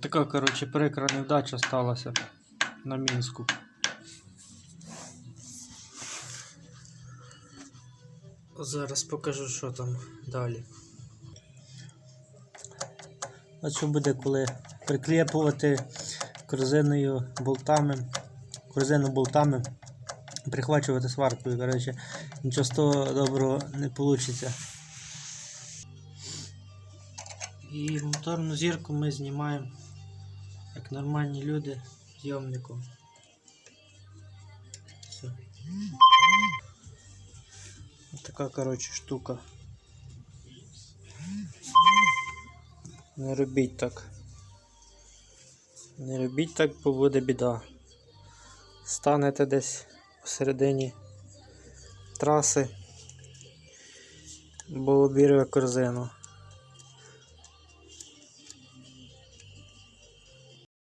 Така, коротше, прикра невдача сталася на Мінську. Зараз покажу, що там далі. От що буде, коли приклепувати корзиною болтами, корзину болтами, прихвачувати сваркою. Коротше, нічого з того доброго не вийде. І моторну зірку ми знімаємо як нормальні люди зйомником. Все. Ось така, коротше, штука. Не робіть так. Не робіть так, бо буде біда. Станете десь посередині траси, бо обірве корзину.